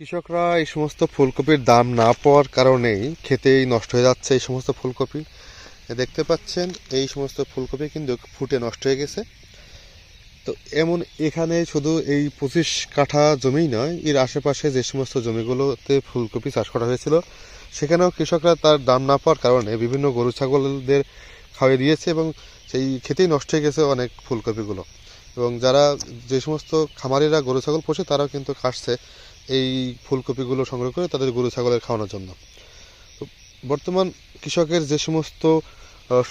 কৃষকরা এই সমস্ত ফুলকপির দাম না পাওয়ার কারণেই খেতেই নষ্ট হয়ে যাচ্ছে এই সমস্ত ফুলকপি। দেখতে পাচ্ছেন, এই সমস্ত ফুলকপি কিন্তু ফুটে নষ্ট হয়ে গেছে। তো এমন এখানে শুধু এই পঁচিশ কাঠা জমিই নয়, এর আশেপাশে যে সমস্ত জমিগুলোতে ফুলকপি চাষ করা হয়েছিল, সেখানেও কৃষকরা তার দাম না পাওয়ার কারণে বিভিন্ন গরু ছাগলদের খাওয়াই দিয়েছে এবং সেই খেতেই নষ্ট হয়ে গেছে অনেক ফুলকপিগুলো। এবং যারা যে সমস্ত খামারিরা গরু ছাগল পোষে তারাও কিন্তু কাটছে এই ফুলকপিগুলো সংগ্রহ করে তাদের গরু ছাগলের খাওয়ানোর জন্য। বর্তমান কৃষকের যে সমস্ত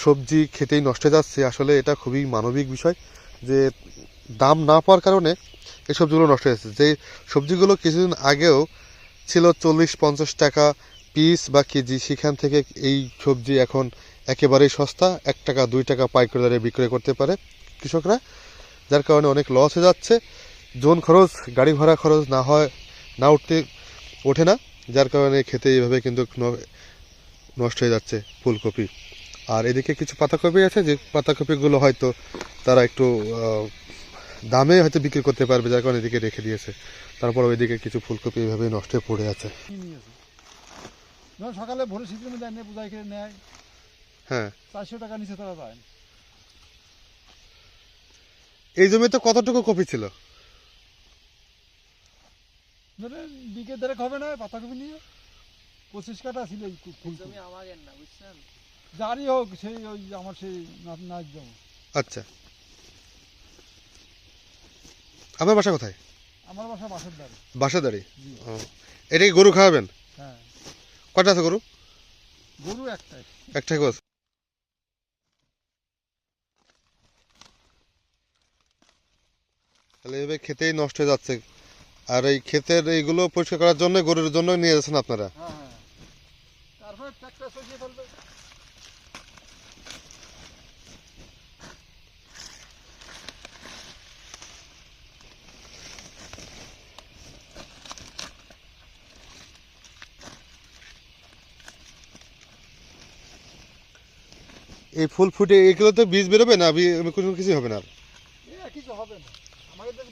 সবজি খেতেই নষ্ট যাচ্ছে, আসলে এটা খুবই মানবিক বিষয় যে দাম না পাওয়ার কারণে এই সবজিগুলো নষ্ট হয়ে যাচ্ছে। যে সবজিগুলো কিছুদিন আগেও ছিল চল্লিশ, পঞ্চাশ টাকা পিস বা কেজি, সেখান থেকে এই সবজি এখন একেবারেই সস্তা, এক টাকা, দুই টাকা পাইকারি দরে বিক্রয় করতে পারে কৃষকরা, যার কারণে অনেক লস হয়ে যাচ্ছে। জোন খরচ, গাড়ি ভাড়া খরচ না হয় না উঠতে ওঠে না যার কারণে খেতে এইভাবে কিন্তু নষ্ট হয়ে যাচ্ছে ফুলকপি। আর এদিকে কিছু পাতাকপি আছে যে পাতাকপিগুলো হয়তো তারা একটু দামে হয়তো বিক্রি করতে পারবে যার কারণে এদিকে রেখে দিয়েছে। তারপর ওইদিকে কিছু ফুলকপি এইভাবে নষ্ট হয়ে পড়ে আছে। সকালে ভোরে শীতের মধ্যে এনে নেয়। হ্যাঁ। চারশো টাকা নিচে তারা না। এই জমিতে কতটুকু কপি ছিল? ধরে বিকে দেড়েক হবে না পাতাকপি নিয়ে। পঁচিশ কাটা ছিল এই ফুল জমি আমাদের না বুঝছেন? যারই হোক সেই ওই আমার সেই নাচ জমা। আচ্ছা। আপনার বাসা কোথায়? আমার বাসা বাসাদারি ও এটা কি গরু খাওয়াবেন? হ্যাঁ। কটা আছে গরু? গরু একটাই। একটাই গোছ তাহলে এভাবে খেতেই নষ্ট হয়ে যাচ্ছে আর এই ক্ষেতের এইগুলো পরিষ্কার করার জন্য গরুর জন্য নিয়ে যাচ্ছেন আপনারা? হ্যাঁ হ্যাঁ। এই ফুল ফুটে এগুলো তো বীজ বেরোবে না? কোনো কিছু হবে না আর। কিছু হবে না। আমাদের